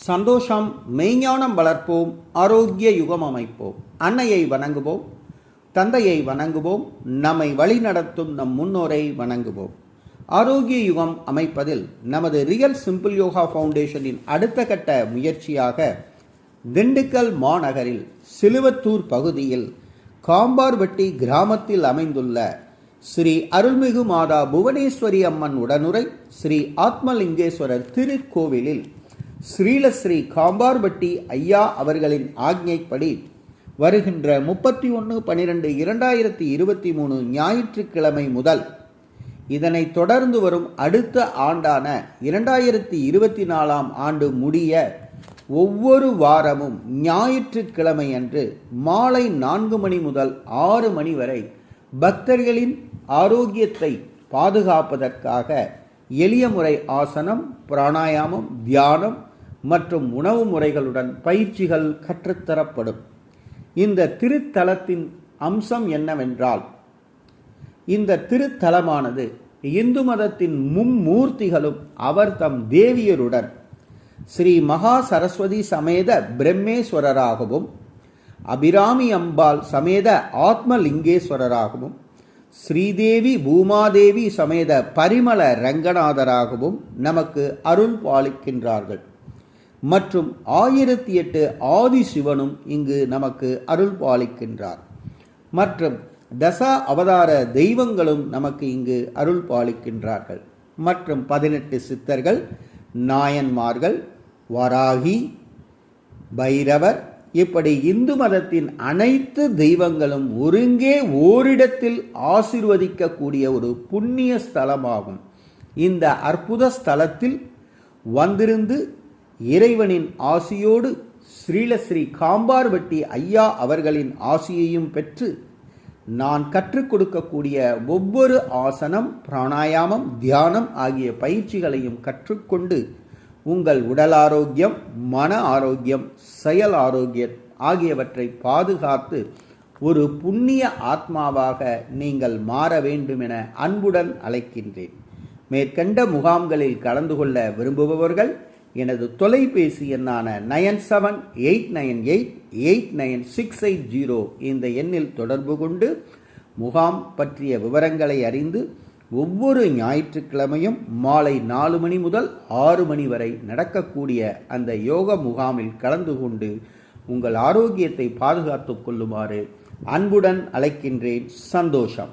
சந்தோஷம் மெய்ஞானம் வளர்ப்போம் ஆரோக்கிய யுகம் அமைப்போம். அன்னையை வணங்குவோம் தந்தையை வணங்குவோம் நம்மை வழிநடத்தும் நம் முன்னோரை வணங்குவோம். ஆரோக்கிய யுகம் அமைப்பதில் நமது ரியல் சிம்பிள் யோகா ஃபவுண்டேஷனின் அடுத்த கட்ட முயற்சியாக திண்டுக்கல் மாநகரில் சிலுவத்தூர் பகுதியில் காம்பார்வெட்டி கிராமத்தில் அமைந்துள்ள ஸ்ரீ அருள்மிகு மாதா புவனேஸ்வரி அம்மன் உடனுரை ஸ்ரீ ஆத்மலிங்கேஸ்வரர் திருக்கோவிலில் ஸ்ரீலஸ்ரீ காம்பார்பட்டி ஐயா அவர்களின் ஆக்ஞைப்படி வருகின்ற முப்பத்தி ஒன்று பனிரெண்டு இரண்டாயிரத்தி இருபத்தி மூணு ஞாயிற்றுக்கிழமை முதல் இதனை தொடர்ந்து வரும் அடுத்த ஆண்டான இரண்டாயிரத்தி இருபத்தி நாலாம் ஆண்டு முடிய ஒவ்வொரு வாரமும் ஞாயிற்றுக்கிழமை அன்று மாலை நான்கு மணி முதல் ஆறு மணி வரை பக்தர்களின் ஆரோக்கியத்தை பாதுகாப்பதற்காக எளிய முறை ஆசனம் பிராணாயாமம் தியானம் மற்றும் உணவு முறைகளுடன் பயிற்சிகள் கற்றுத்தரப்படும். இந்த திருத்தலத்தின் அம்சம் என்னவென்றால் இந்த திருத்தலமானது இந்து மதத்தின் மும்மூர்த்திகளும் அவர் தம் தேவியருடன் ஸ்ரீ மகா சரஸ்வதி சமேத பிரம்மேஸ்வரராகவும் அபிராமி அம்பாள் சமேத ஆத்மலிங்கேஸ்வரராகவும் ஸ்ரீதேவி பூமாதேவி சமேத பரிமள ரங்கநாதராகவும் நமக்கு அருள் பாலிக்கின்றார்கள். மற்றும் ஆயிரத்தி எட்டு ஆதி சிவனும் இங்கு நமக்கு அருள் பாலிக்கின்றார் மற்றும் தசா அவதார தெய்வங்களும் நமக்கு இங்கு அருள் பாலிக்கின்றார்கள் மற்றும் பதினெட்டு சித்தர்கள் நாயன்மார்கள் வராகி பைரவர் இப்படி இந்து மதத்தின் அனைத்து தெய்வங்களும் ஒருங்கே ஓரிடத்தில் ஆசிர்வதிக்கக்கூடிய ஒரு புண்ணிய ஸ்தலமாகும். இந்த அற்புத ஸ்தலத்தில் வந்திருந்து இறைவனின் ஆசியோடு ஸ்ரீலஸ்ரீ காம்பார்வட்டி ஐயா அவர்களின் ஆசியையும் பெற்று நான் கற்றுக் கொடுக்கக்கூடிய ஒவ்வொரு ஆசனம் பிராணாயாமம் தியானம் ஆகிய பயிற்சிகளையும் கற்றுக்கொண்டு உங்கள் உடல் ஆரோக்கியம் மன ஆரோக்கியம் செயல் ஆரோக்கியம் ஆகியவற்றை பாதுகாத்து ஒரு புண்ணிய ஆத்மாவாக நீங்கள் மாற வேண்டும் என அன்புடன் அழைக்கின்றேன். மேற்கண்ட முகாம்களில் கலந்து கொள்ள விரும்புபவர்கள் எனது தொலைபேசி எண்ணான nine seven eight nine eight eight nine six eight zero இந்த எண்ணில் தொடர்பு கொண்டு முகாம் பற்றிய விவரங்களை அறிந்து ஒவ்வொரு ஞாயிற்றுக்கிழமையும் மாலை நாலு மணி முதல் ஆறு மணி வரை நடக்கக்கூடிய அந்த யோக முகாமில் கலந்து கொண்டு உங்கள் ஆரோக்கியத்தை பாதுகாத்துக் கொள்ளுமாறு அன்புடன் அழைக்கின்றேன் சந்தோஷம்.